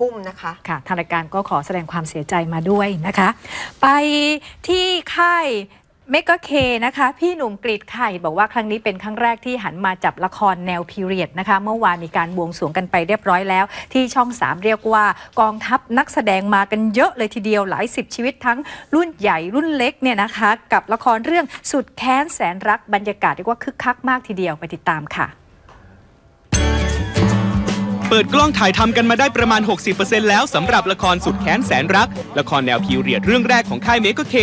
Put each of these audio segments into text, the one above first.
ทุ่มนะคะค่ะทางรายการก็ขอแสดงความเสียใจมาด้วยนะคะ ไปที่ค่ายเมกะเคนะคะ พี่หนุ่มกรีดไข่บอกว่าครั้งนี้เป็นครั้งแรกที่หันมาจับละครแนวพีเรียดนะคะ เมื่อวานมีการบวงสรวงกันไปเรียบร้อยแล้ว ที่ช่อง 3 เรียกว่ากองทัพนักแสดงมากันเยอะเลยทีเดียวหลายสิบชีวิตทั้งรุ่นใหญ่รุ่นเล็กเนี่ยนะคะ กับละครเรื่องสุดแค้นแสนรักบรรยากาศเรียกว่าคึกคักมากทีเดียวไปติดตามค่ะ เปิดกล้องถ่ายทำกันมาได้ประมาณ 60%แล้วสำหรับละครสุดแค้นแสนรัก ละครแนวพีเรียดเรื่องแรกของค่ายเมกเค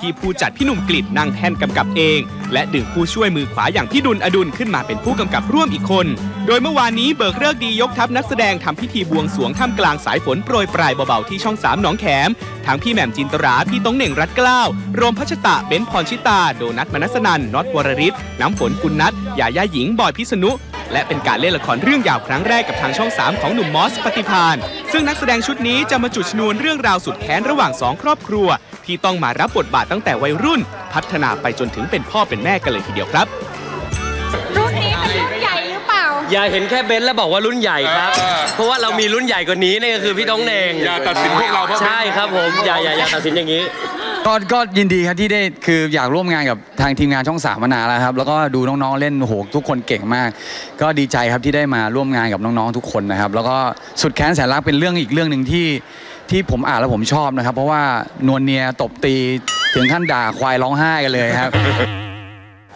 ที่ผู้จัดพี่หนุ่มกลิดนั่งแท่นกำกับเอง และดึงผู้ช่วยมือขวาอย่างพี่ดุลอดุลขึ้นมาเป็นผู้กำกับร่วมอีกคน โดยเมื่อวานนี้เบิกเลิกดียกทัพนักแสดงทำพิธีบวงสวงท่ามกลางสายฝนโปรยปลายเบาๆที่ช่องสามหนองแขมทั้งพี่แหม่มจินตราพี่ต้องเหน่งรัตเกล้าโรมพัชตะเบนพรชิตา โดนัทมนัสนันน็อตวรริศน้ำฝนกุลนัทยาย่าหญิงบอยพิษณุ และเป็นการเล่นละครเรื่องยาวครั้งแรกกับทางช่อง 3 ของหนุ่มมอสปฏิพานซึ่งนักแสดงชุดนี้จะมาจุดชนวนเรื่องราวสุดแค้นระหว่างสองครอบครัว ที่ต้องมารับบทบาทตั้งแต่วัยรุ่น พัฒนาไปจนถึงเป็นพ่อเป็นแม่กันเลยทีเดียวครับ รุ่นนี้เป็นรุ่นใหญ่หรือเปล่า อย่าเห็นแค่เบนซ์แล้วบอกว่ารุ่นใหญ่ครับ เออ เพราะว่าเรามีรุ่นใหญ่กว่านี้นี่ก็คือพี่ต้องเนงอย่าตัดสินพวกเราเพราะใช่ครับผมอย่าอย่าอย่าตัดสินอย่างนี้ ก็ก็ยินดีครับที่ได้คืออยากร่วมงานกับทางทีมงานช่องสามมานานแล้วครับ แล้วก็ดูน้องๆเล่นโอ้โหทุกคนเก่งมาก ก็ดีใจครับที่ได้มาร่วมงานกับน้องๆทุกคนนะครับ แล้วก็สุดแค้นแสนรักเป็นเรื่องอีกเรื่องหนึ่งที่ที่ผมอ่านแล้วผมชอบนะครับ เพราะว่านวลเนียตบตีถึงขั้นด่าควายร้องไห้กันเลยครับ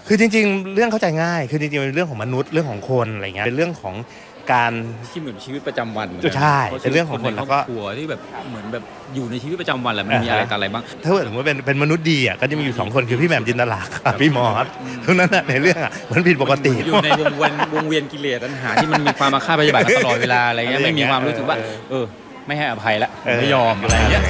คือจริง ๆ เรื่องเข้าใจง่าย คือจริงๆเป็นเรื่องของมนุษย์เรื่องของคนอะไรเงี้ยเป็นเรื่องของ การที่เหมือนชีวิตประจำวันใช่เป็นเรื่องของคนในแล้วคก็รอบครัวที่แบบเหมือนแบบอยู่ในชีวิตประจำวันแหละมันมีอะไรต่ออะไรบ้างถ้าเกิดสมมติว่าเป็นเป็นมนุษย์ดีอะก็จะมีอยู่สองคนคือพี่แหม่มจินตลากับพี่มอสเท่านั้นน่ะในเรื่องอะมันผิดปกติอยู่ในวงเวียนวงเวียนกิเลสตัณหาที่มันมีความมาฆ่าพยาบาทกันตลอดเวลาอะไรเงี้ยไม่มีความรู้สึกว่า เออ ไม่ให้อภัยละไม่ยอมอะไรเงี้ย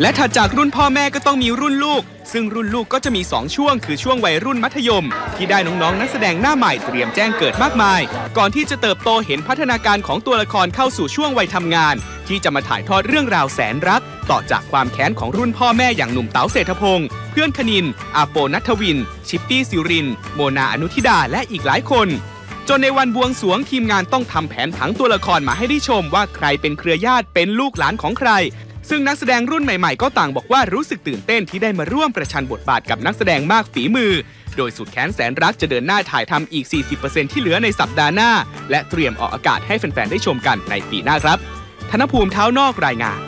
และถัดจากรุ่นพ่อแม่ก็ต้องมีรุ่นลูก ซึ่งรุ่นลูกก็จะมี 2 ช่วง คือช่วงวัยรุ่นมัธยม ที่ได้น้องๆ นักแสดงหน้าใหม่เตรียมแจ้งเกิดมากมาย ก่อนที่จะเติบโตเห็นพัฒนาการของตัวละครเข้าสู่ช่วงวัยทำงาน ที่จะมาถ่ายทอดเรื่องราวแสนรัก ต่อจากความแค้นของรุ่นพ่อแม่อย่างหนุ่มเต๋าเศรษฐพงศ์เพื่อนคณิน อาโปนัทวิน ชิปปี้สิริน โมนาอนุทิดาและอีกหลายคนจนในวันบวงสรวงทีมงานต้องทำแผนผังตัวละครมาให้ได้ชมว่าใครเป็นเครือญาติเป็นลูกหลานของใคร ซึ่งนักแสดงรุ่นใหม่ๆ ก็ต่างบอกว่ารู้สึกตื่นเต้นที่ได้มาร่วมประชันบทบาทกับนักแสดงมากฝีมือ โดยสุดแค้นแสนรักจะเดินหน้าถ่ายทำอีก 40%ที่เหลือในสัปดาห์หน้า และเตรียมออกอากาศให้แฟนๆ ได้ชมกันในปีหน้าครับ ธนภูมิเท้านอกรายงาน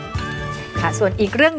ค่ะ ส่วนอีกเรื่องนึง